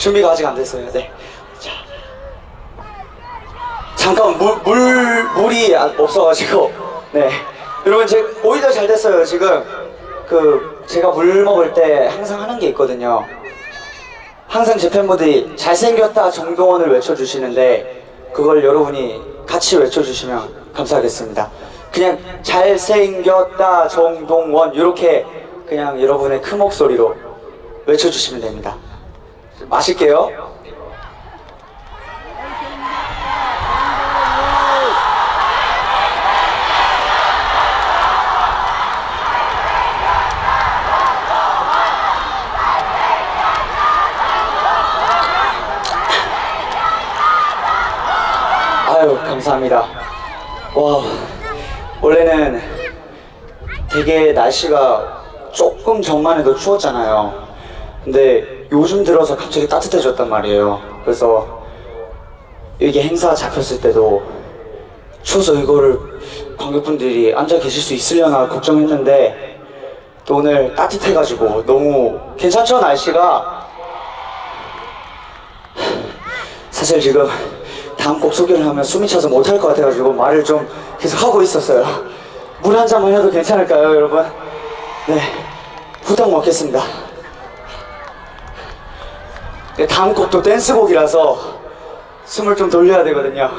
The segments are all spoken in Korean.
준비가 아직 안 됐어요. 네. 자. 잠깐 물, 물 물이 안- 없어가지고 네 여러분 제 오히려 잘 됐어요 지금 그 제가 물 먹을 때 항상 하는 게 있거든요 항상 제 팬분들이 잘생겼다 정동원을 외쳐주시는데 그걸 여러분이 같이 외쳐주시면 감사하겠습니다 그냥 잘생겼다 정동원 이렇게 그냥 여러분의 큰 목소리로 외쳐주시면 됩니다 마실게요 아유 감사합니다. 와 원래는 되게 날씨가 조금 전만 해도 추웠잖아요. 근데 요즘 들어서 갑자기 따뜻해졌단 말이에요. 그래서 이게 행사 잡혔을 때도 추워서 이거를 관객분들이 앉아 계실 수 있으려나 걱정했는데 또 오늘 따뜻해가지고 너무 괜찮죠 날씨가 사실 지금 다음 곡 소개를 하면 숨이 차서 못할 것 같아가지고 말을 좀 계속 하고 있었어요. 물 한 잔만 해도 괜찮을까요, 여러분? 네, 후딱 먹겠습니다. 네, 다음 곡도 댄스곡이라서 숨을 좀 돌려야 되거든요.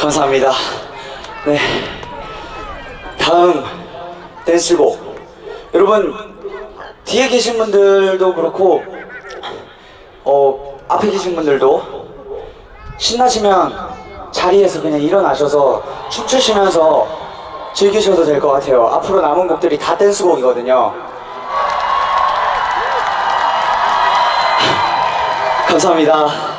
감사합니다. 네. 다음 댄스곡. 여러분, 뒤에 계신 분들도 그렇고, 어, 앞에 계신 분들도 신나시면 자리에서 그냥 일어나셔서 춤추시면서 즐기셔도 될 것 같아요. 앞으로 남은 곡들이 다 댄스곡이거든요. 감사합니다.